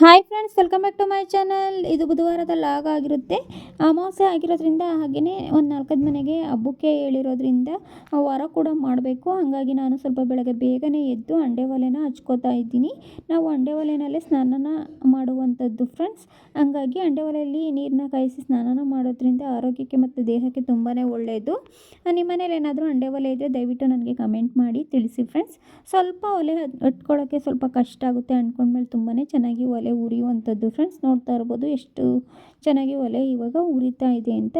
Hi friends welcome back to my channel ಇದು ಬುಧವಾರದ log ಆಗಿರುತ್ತೆ. ಅಮಾವಾಸ್ಯೆ ಆಗಿರೋದ್ರಿಂದ ಹಾಗೆಯೇ ಒಂದು ನಾಲ್ಕೈದು ಮನೆಗೆ ಹಬ್ಬಕ್ಕೆ ಹೇಳಿರೋದ್ರಿಂದ ವಾರ ಕೂಡ ಮಾಡಬೇಕು. ಹಾಗಾಗಿ ನಾನು ಸ್ವಲ್ಪ ಬೆಳಗ್ಗೆ ಬೇಗನೆ ಎದ್ದು ಅಂಡೆ ಒಲೆನ ಹಚ್ಕೋತಾ ಇದ್ದೀನಿ. ನಾವು ಅಂಡೆ ಒಲೆಯಲ್ಲೇ ಸ್ನಾನನ ಮಾಡುವಂಥದ್ದು ಫ್ರೆಂಡ್ಸ್ ಹಂಗಾಗಿ ಅಂಡೆ ಒಲೆಯಲ್ಲಿ ನೀರನ್ನ ಕಾಯಿಸಿ ಸ್ನಾನನ ಮಾಡೋದ್ರಿಂದ ಆರೋಗ್ಯಕ್ಕೆ ಮತ್ತು ದೇಹಕ್ಕೆ ತುಂಬಾ ಒಳ್ಳೆಯದು ನಿಮ್ಮ ಮನೇಲಿ ಏನಾದರೂ ಅಂಡೆ ಒಲೆ ಇದ್ದರೆ ದಯವಿಟ್ಟು ನನಗೆ ಕಮೆಂಟ್ ಮಾಡಿ ತಿಳಿಸಿ ಫ್ರೆಂಡ್ಸ್ ಸ್ವಲ್ಪ ಒಲೆ ಹಟ್ಕೊಳ್ಳೋಕ್ಕೆ ಸ್ವಲ್ಪ ಕಷ್ಟ ಆಗುತ್ತೆ. ಅಂದ್ಕೊಂಡ್ಮೇಲೆ ತುಂಬಾ ಚೆನ್ನಾಗಿ ಒಲೆ ಒಲೆ ಉರಿಯುವಂಥದ್ದು. ಫ್ರೆಂಡ್ಸ್ ನೋಡ್ತಾ ಇರ್ಬೋದು ಎಷ್ಟು ಚೆನ್ನಾಗಿ ಒಲೆ ಇವಾಗ ಉರಿತಾ ಇದೆ ಅಂತ.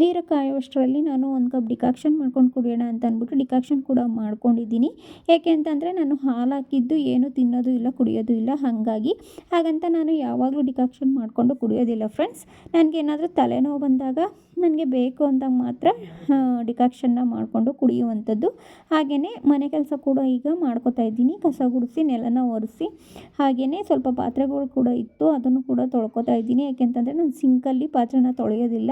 ನೀರು ಕಾಯುವಷ್ಟರಲ್ಲಿ ನಾನು ಒಂದು ಕಪ್ ಡಿಕಾಕ್ಷನ್ ಮಾಡ್ಕೊಂಡು ಕುಡಿಯೋಣ ಅಂತ ಅಂದ್ಬಿಟ್ಟು ಡಿಕಾಕ್ಷನ್ ಕೂಡ ಮಾಡ್ಕೊಂಡಿದ್ದೀನಿ. ಯಾಕೆ ಅಂತಂದರೆ ನಾನು ಹಾಲು ಹಾಕಿದ್ದು ಏನು ತಿನ್ನೋದು ಇಲ್ಲ, ಕುಡಿಯೋದು ಇಲ್ಲ, ಹಾಗಾಗಿ ಹಾಗಂತ ನಾನು ಯಾವಾಗಲೂ ಡಿಕಾಕ್ಷನ್ ಮಾಡಿಕೊಂಡು ಕುಡಿಯೋದಿಲ್ಲ. ಫ್ರೆಂಡ್ಸ್ ನನಗೇನಾದರೂ ತಲೆನೋವು ಬಂದಾಗ ನನಗೆ ಬೇಕು ಅಂತ ಮಾತ್ರ ಡಿಕಾಕ್ಷನ್ನ ಮಾಡಿಕೊಂಡು ಕುಡಿಯುವಂಥದ್ದು. ಹಾಗೆಯೇ ಮನೆ ಕೆಲಸ ಕೂಡ ಈಗ ಮಾಡ್ಕೋತಾ ಇದ್ದೀನಿ. ಕಸ ಗುಡಿಸಿ, ನೆಲನ ಒರೆಸಿ ಹಾಗೆಯೇ ಸ್ವಲ್ಪ ಪಾತ್ರೆಗಳು ಕೂಡ ಇತ್ತು. ಅದನ್ನು ಕೂಡ ತೊಳ್ಕೊತಾ ಇದ್ದೀನಿ. ಯಾಕೆಂತಂದರೆ ನಾನು ಸಿಂಕಲ್ಲಿ ಪಾತ್ರೆನ ತೊಳೆಯೋದಿಲ್ಲ.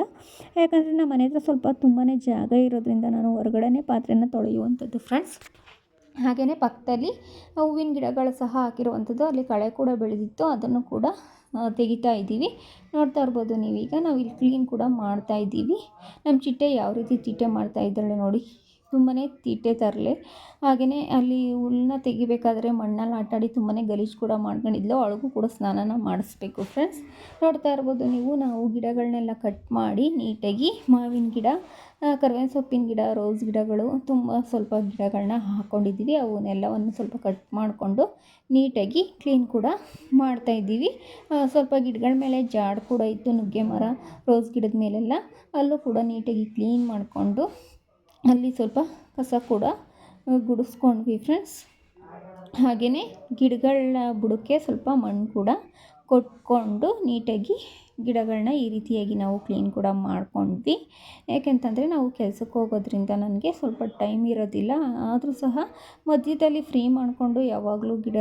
ಯಾಕಂದರೆ ನಮ್ಮ ಮನೆ ಹತ್ರ ಸ್ವಲ್ಪ ತುಂಬಾ ಜಾಗ ಇರೋದ್ರಿಂದ ನಾನು ಹೊರಗಡೆನೇ ಪಾತ್ರೆನ ತೊಳೆಯುವಂಥದ್ದು ಫ್ರೆಂಡ್ಸ್ ಹಾಗೆಯೇ ಪಕ್ಕದಲ್ಲಿ ಹೂವಿನ ಗಿಡಗಳು ಸಹ ಹಾಕಿರುವಂಥದ್ದು. ಅಲ್ಲಿ ಕಳೆ ಕೂಡ ಬೆಳೆದಿತ್ತು. ಅದನ್ನು ಕೂಡ ತೆಗಿತಾ ಇದ್ದೀವಿ. ನೋಡ್ತಾ ಇರ್ಬೋದು ನೀವೀಗ. ನಾವು ಇಲ್ಲಿ ಕ್ಲೀನ್ ಕೂಡ ಮಾಡ್ತಾ ಇದ್ದೀವಿ. ನಮ್ಮ ಚಿಟ್ಟೆ ಯಾವ ರೀತಿ ಚಿಟ್ಟೆ ಮಾಡ್ತಾ ಇದ್ದಾಳೆ ನೋಡಿ. ತುಂಬಾ ತೀಟೆ ತರಲೆ. ಹಾಗೆಯೇ ಅಲ್ಲಿ ಹುಲ್ಲನ್ನ ತೆಗಿಬೇಕಾದ್ರೆ ಮಣ್ಣಲ್ಲಿ ಆಟಾಡಿ ತುಂಬಾ ಗಲೀಜು ಕೂಡ ಮಾಡ್ಕೊಂಡಿದ್ಲು. ಅವಳಿಗೂ ಕೂಡ ಸ್ನಾನನ ಮಾಡಿಸ್ಬೇಕು ಫ್ರೆಂಡ್ಸ್ ನೋಡ್ತಾ ಇರ್ಬೋದು ನೀವು, ನಾವು ಗಿಡಗಳನ್ನೆಲ್ಲ ಕಟ್ ಮಾಡಿ ನೀಟಾಗಿ ಮಾವಿನ ಗಿಡ ಕರ್ಬೇವಿನ ಸೊಪ್ಪಿನ ಗಿಡ ರೋಸ್ ಗಿಡಗಳು, ತುಂಬ ಸ್ವಲ್ಪ ಗಿಡಗಳನ್ನ ಹಾಕ್ಕೊಂಡಿದ್ದೀವಿ ಅವನ್ನೆಲ್ಲವನ್ನು ಸ್ವಲ್ಪ ಕಟ್ ಮಾಡಿಕೊಂಡು ನೀಟಾಗಿ ಕ್ಲೀನ್ ಕೂಡ ಮಾಡ್ತಾಯಿದ್ದೀವಿ ಸ್ವಲ್ಪ ಗಿಡಗಳ ಮೇಲೆ ಜಾಡ್ ಕೂಡ ಇತ್ತು, ನುಗ್ಗೆ ಮರ ರೋಸ್ ಗಿಡದ ಮೇಲೆಲ್ಲ. ಅಲ್ಲೂ ಕೂಡ ನೀಟಾಗಿ ಕ್ಲೀನ್ ಮಾಡಿಕೊಂಡು ಅಲ್ಲಿ ಸ್ವಲ್ಪ ಕಸ ಕೂಡ ಗುಡಿಸ್ಕೊಂಡ್ವಿ ಫ್ರೆಂಡ್ಸ್ ಹಾಗೆಯೇ ಗಿಡಗಳ ಬುಡಕ್ಕೆ ಸ್ವಲ್ಪ ಮಣ್ಣು ಕೂಡ ಕೊಟ್ಕೊಂಡು ನೀಟಾಗಿ ಗಿಡಗಳನ್ನ ಈ ರೀತಿಯಾಗಿ ನಾವು ಕ್ಲೀನ್ ಕೂಡ ಮಾಡ್ಕೊಂಡ್ವಿ. ಯಾಕೆಂತಂದರೆ ನಾವು ಕೆಲ್ಸಕ್ಕೆ ಹೋಗೋದ್ರಿಂದ ನನಗೆ ಸ್ವಲ್ಪ ಟೈಮ್ ಇರೋದಿಲ್ಲ. ಆದರೂ ಸಹ ಮಧ್ಯದಲ್ಲಿ ಫ್ರೀ ಮಾಡಿಕೊಂಡು ಯಾವಾಗಲೂ ಗಿಡ,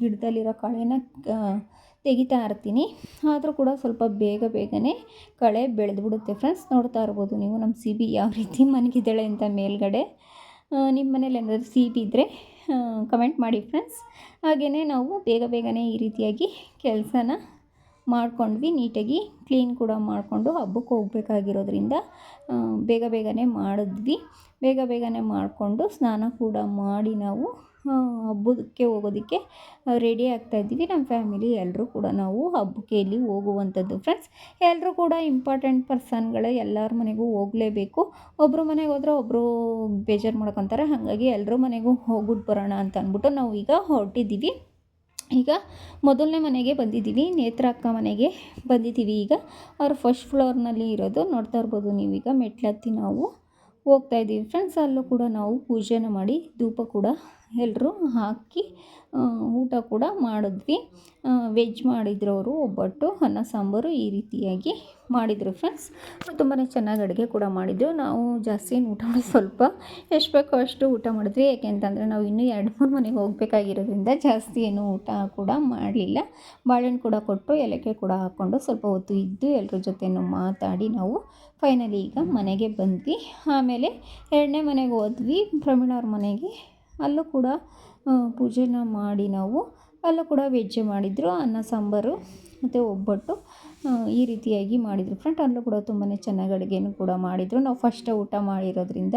ಗಿಡದಲ್ಲಿರೋ ಕಳೆನ ತೆಗಿತಾ ಇರ್ತೀನಿ. ಆದರೂ ಕೂಡ ಸ್ವಲ್ಪ ಬೇಗ ಬೇಗನೆ ಕಳೆ ಬೆಳೆದ್ಬಿಡುತ್ತೆ ಫ್ರೆಂಡ್ಸ್ ನೋಡ್ತಾ ಇರ್ಬೋದು ನೀವು ನಮ್ಮ ಸಿ ಬಿ ಯಾವ ರೀತಿ ಮನಗಿದ್ದಾಳೆ ಅಂತ ಮೇಲ್ಗಡೆ. ನಿಮ್ಮ ಮನೇಲಿ ಏನಾದರೂ ಸಿ ಬಿ ಇದ್ದರೆ ಕಮೆಂಟ್ ಮಾಡಿ ಫ್ರೆಂಡ್ಸ್ ಹಾಗೆಯೇ ನಾವು ಬೇಗ ಬೇಗನೆ ಈ ರೀತಿಯಾಗಿ ಕೆಲಸನ ಮಾಡ್ಕೊಂಡ್ವಿ. ನೀಟಾಗಿ ಕ್ಲೀನ್ ಕೂಡ ಮಾಡಿಕೊಂಡು ಹಬ್ಬಕ್ಕೆ ಹೋಗ್ಬೇಕಾಗಿರೋದ್ರಿಂದ ಬೇಗ ಬೇಗನೆ ಮಾಡಿದ್ವಿ. ಬೇಗ ಬೇಗನೆ ಮಾಡಿಕೊಂಡು ಸ್ನಾನ ಕೂಡ ಮಾಡಿ ನಾವು ಹಬ್ಬಕ್ಕೆ ಹೋಗೋದಕ್ಕೆ ರೆಡಿ ಆಗ್ತಾ ಇದ್ದೀವಿ. ನಮ್ಮ ಫ್ಯಾಮಿಲಿ ಎಲ್ಲರೂ ಕೂಡ ನಾವು ಹಬ್ಬಕ್ಕೆ ಇಲ್ಲಿ ಹೋಗುವಂಥದ್ದು. ಫ್ರೆಂಡ್ಸ್ ಎಲ್ಲರೂ ಕೂಡ ಇಂಪಾರ್ಟೆಂಟ್ ಪರ್ಸನ್ಗಳೇ ಎಲ್ಲರ ಮನೆಗೂ ಹೋಗಲೇಬೇಕು. ಒಬ್ಬರು ಮನೆಗೆ ಹೋದ್ರೆ ಒಬ್ಬರು ಬೇಜಾರು ಮಾಡ್ಕೊತಾರೆ. ಹಾಗಾಗಿ ಎಲ್ಲರೂ ಮನೆಗೂ ಹೋಗ್ಬಿಟ್ಟು ಬರೋಣ ಅಂತ ಅಂದ್ಬಿಟ್ಟು ನಾವು ಈಗ ಹೊರಟಿದ್ದೀವಿ. ಈಗ ಮೊದಲನೇ ಮನೆಗೆ ಬಂದಿದ್ದೀವಿ. ನೇತ್ರ ಅಕ್ಕ ಮನೆಗೆ ಬಂದಿದ್ದೀವಿ. ಈಗ ಅವ್ರು ಫಸ್ಟ್ ಫ್ಲೋರ್ನಲ್ಲಿ ಇರೋದು. ನೋಡ್ತಾ ಇರ್ಬೋದು ನೀವೀಗ ಮೆಟ್ಲತ್ತಿ ನಾವು ಹೋಗ್ತಾ ಇದ್ದೀವಿ. ಫ್ರೆಂಡ್ಸ್ ಅಲ್ಲೂ ಕೂಡ ನಾವು ಪೂಜೆನ ಮಾಡಿ ಧೂಪ ಕೂಡ ಎಲ್ಲರೂ ಹಾಕಿ ಊಟ ಕೂಡ ಮಾಡಿದ್ವಿ. ವೆಜ್ ಮಾಡಿದ್ರು ಅವರು, ಒಬ್ಬಟ್ಟು, ಅನ್ನ, ಸಾಂಬಾರು ಈ ರೀತಿಯಾಗಿ ಮಾಡಿದರು ಫ್ರೆಂಡ್ಸ್ ತುಂಬಾ ಚೆನ್ನಾಗಿ ಅಡುಗೆ ಕೂಡ ಮಾಡಿದ್ರು ನಾವು ಜಾಸ್ತಿ ಏನು ಊಟ ಮಾಡಿ ಸ್ವಲ್ಪ ಎಷ್ಟು ಬೇಕೋ ಅಷ್ಟು ಊಟ ಮಾಡಿದ್ವಿ. ಯಾಕೆಂತಂದರೆ ನಾವು ಇನ್ನೂ ಎರಡು ಮೂರು ಮನೆಗೆ ಹೋಗಬೇಕಾಗಿರೋದ್ರಿಂದ ಜಾಸ್ತಿ ಏನು ಊಟ ಕೂಡ ಮಾಡಲಿಲ್ಲ. ಬಾಳೆಹಣ್ಣು ಕೂಡ ಕೊಟ್ಟು ಎಲೆಕೆ ಕೂಡ ಹಾಕ್ಕೊಂಡು ಸ್ವಲ್ಪ ಹೊತ್ತು ಇದ್ದು ಎಲ್ಲರ ಜೊತೆನೂ ಮಾತಾಡಿ ನಾವು ಫೈನಲಿ ಈಗ ಮನೆಗೆ ಬಂದ್ವಿ. ಆಮೇಲೆ ಎರಡನೇ ಮನೆಗೆ ಹೋದ್ವಿ. ಪ್ರಮೀಳವ್ರ ಮನೆಗೆ ಅಲ್ಲೂ ಕೂಡ ಪೂಜೆನ ಮಾಡಿ ನಾವು ಅಲ್ಲೂ ಕೂಡ ವೆಜ್ಜೆ ಮಾಡಿದ್ರು, ಅನ್ನ, ಸಾಂಬಾರು ಮತ್ತು ಒಬ್ಬಟ್ಟು ಈ ರೀತಿಯಾಗಿ ಮಾಡಿದರು. ಫ್ರೆಂಡ್ ಅಲ್ಲೂ ಕೂಡ ತುಂಬಾ ಚೆನ್ನಾಗಿ ಅಡುಗೆನೂ ಕೂಡ ಮಾಡಿದರು. ನಾವು ಫಸ್ಟೇ ಊಟ ಮಾಡಿರೋದ್ರಿಂದ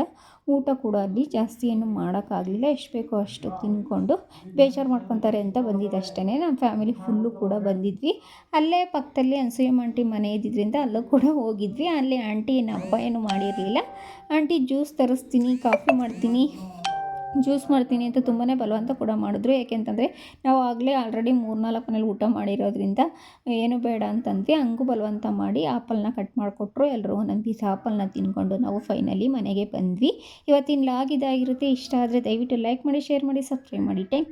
ಊಟ ಕೂಡ ಅಲ್ಲಿ ಜಾಸ್ತಿ ಏನು ಮಾಡೋಕ್ಕಾಗಲಿಲ್ಲ. ಎಷ್ಟು ಬೇಕೋ ಅಷ್ಟು ತಿಂದ್ಕೊಂಡು ಬೇಜಾರು ಮಾಡ್ಕೊತಾರೆ ಅಂತ ಬಂದಿದ್ದು ಅಷ್ಟೇ ನಮ್ಮ ಫ್ಯಾಮಿಲಿ ಫುಲ್ಲು ಕೂಡ ಬಂದಿದ್ವಿ. ಅಲ್ಲೇ ಪಕ್ಕದಲ್ಲಿ ಅನ್ಸೂಯಮ್ಮ ಆಂಟಿ ಮನೆ ಇದ್ದಿದ್ದರಿಂದ ಅಲ್ಲೂ ಕೂಡ ಹೋಗಿದ್ವಿ. ಅಲ್ಲಿ ಆಂಟಿ ಏನು ಹಬ್ಬ ಏನು ಮಾಡಿರಲಿಲ್ಲ. ಆಂಟಿ ಜ್ಯೂಸ್ ತರಿಸ್ತೀನಿ, ಕಾಫಿ ಮಾಡ್ತೀನಿ. ಜ್ಯೂಸ್ ಮಾಡ್ತೀನಿ ಅಂತ ತುಂಬಾ ಬಲವಂತ ಕೂಡ ಮಾಡಿದ್ರು. ಏಕೆಂತಂದರೆ ನಾವು ಆಗಲೇ ಆಲ್ರೆಡಿ ಮೂರು ನಾಲ್ಕು ಮನೇಲಿ ಊಟ ಮಾಡಿರೋದ್ರಿಂದ ಏನು ಬೇಡ ಅಂತಂದ್ವಿ. ಹಂಗೂ ಬಲವಂತ ಮಾಡಿ ಆಪಲ್ನ ಕಟ್ ಮಾಡಿಕೊಟ್ರು. ಎಲ್ಲರೂ ಒಂದೊಂದು ಪೀಸ್ ಆಪಲ್ನ ತಿನ್ಕೊಂಡು ನಾವು ಫೈನಲಿ ಮನೆಗೆ ಬಂದ್ವಿ. ಇವತ್ತಿನ ಲಾಗ್ ಇದಾಗಿರುತ್ತೆ. ಇಷ್ಟ ಆದರೆ ದಯವಿಟ್ಟು ಲೈಕ್ ಮಾಡಿ ಶೇರ್ ಮಾಡಿ ಸಬ್ಸ್ಕ್ರೈಬ್ ಮಾಡಿ. ಥ್ಯಾಂಕ್